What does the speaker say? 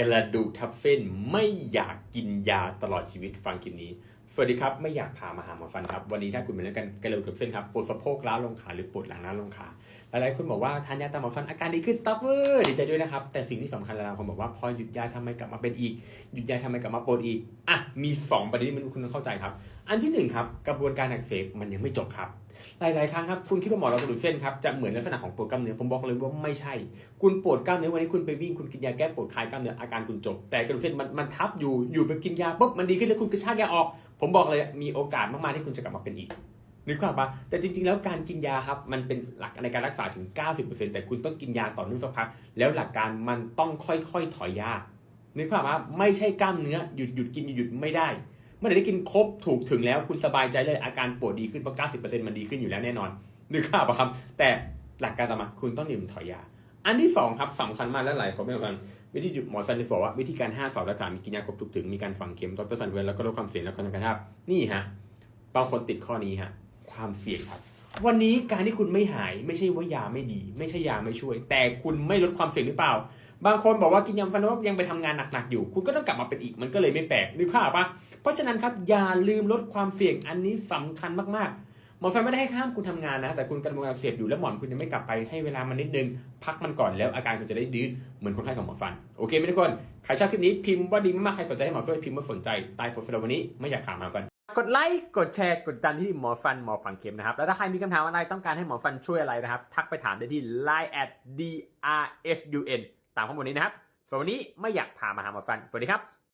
กระดูกทับเส้นไม่อยากกินยาตลอดชีวิตฟังคลิปนี้ สวัสดีครับ ไม่อยากพามาหาหมอฟันครับ วันนี้ถ้าคุณเป็นเรื่องกันกระดูกทับเส้นครับปวดสะโพกล้าวลงขาหรือปวดหลังล้าวลงขาหลายๆคนบอกว่าทานยาตามหมอฟันอาการดีขึ้นตับเวอร์ดีใจด้วยนะครับ แต่สิ่งที่สำคัญหลายๆคนบอกว่าพอหยุดยาทำไมกลับมาเป็นอีกหยุดยาทำไมกลับมาปวดอีกอะมีสองประเด็นที่คุณต้องเข้าใจครับ อันที่หนึ่งครับกระบวนการอักเสบมันยังไม่จบครับหลายๆครั้งครับคุณคิดว่าหมอเรากระดูกเส้นครับจะเหมือนลักษณะของปวดกล้ามเนื้อผมบอกเลยว่าไม่ใช่ คุณปวดกล้ามเนื้อวันนี้คุณไปวิ่งคุณกินยาแก้ปวดคลายกล้ามเนื้ออาการคุณจบ แต่กระดูกเส้นมันมันทับอยู่อยู่ไปกินยาปุ๊บมันดีขึ้นแล้วคุณกระชากยาออกผผมบอกเลยมีโอกาสมากๆที่คุณจะกลับมาเป็นอีกนึกภาพปะแต่จริงๆ แล้วการกินยาครับ มันเป็นหลักในการรักษาถึง 90%แต่คุณต้องกินยาต่อเนื่องสักพัก แล้วหลักการมันต้องค่อยๆ ถอยยา นึกภาพปะไม่ใช่กล้ามเนื้อหยุดหยุดกินหยุดไม่ได้ เมื่อไหร่ได้กินครบถูกถึงแล้วคุณสบายใจเลยอาการปวดดีขึ้นเพราะ 90%มันดีขึ้นอยู่แล้วแน่นอน นึกภาพปะครับ แต่หลักการต่อมาคุณต้องดื่มถอยยา อันที่สองครับสำคัญมากและหลายคนไม่เหมือนกันวิธีหมอซันจะบอกว่าวิธีการ 5 สอบรักษามีกินยาครบทุกถึงมีการฝังเข็มดรซันเวนแล้วก็ลดความเสี่ยงแล้วก็การภาพนี่ฮะบางคนติดข้อนี้ฮะความเสี่ยงครับ วันนี้การที่คุณไม่หายไม่ใช่ว่ายาไม่ดี ไม่ใช่ยาไม่ช่วย แต่คุณไม่ลดความเสี่ยงหรือเปล่า บางคนบอกว่ากินยาฟันว่ายังไปทำงานหนักๆอยู่ คุณก็ต้องกลับมาเป็นอีกมันก็เลยไม่แปลกนึกภาพปะเพราะฉะนั้นครับอย่าลืมลดความเสี่ยงอันนี้สำคัญมากๆ หมอฟันไม่ได้ให้ห้ามคุณทำงานนะ แต่คุณกำลังเสพอยู่แล้วหมอนคุณยังไม่กลับไปให้เวลามันนิดนึง พักมันก่อนแล้วอาการคุณจะได้ดีเหมือนคนไข้ของหมอฟัน โอเคไหมทุกคน ใครชอบคลิปนี้พิมพ์ว่าดีมากๆใครสนใจให้หมอช่วยพิมพ์ว่าสนใจใต้โพสต์สำหรับวันนี้ไม่อยากขาหมอฟันกดไลค์ กดแชร์ กดติดตามที่หมอฟันหมอฝังเข็มนะครับ แล้วถ้าใครมีคำถามอะไรต้องการให้หมอฟันช่วยอะไรนะครับ ทักไปถามได้ที่ line at drfun ตามข้อมูลนี้นะครับส่วนวันนี้ไม่อยากพามาหาหมอฟัน สวัสดีครับ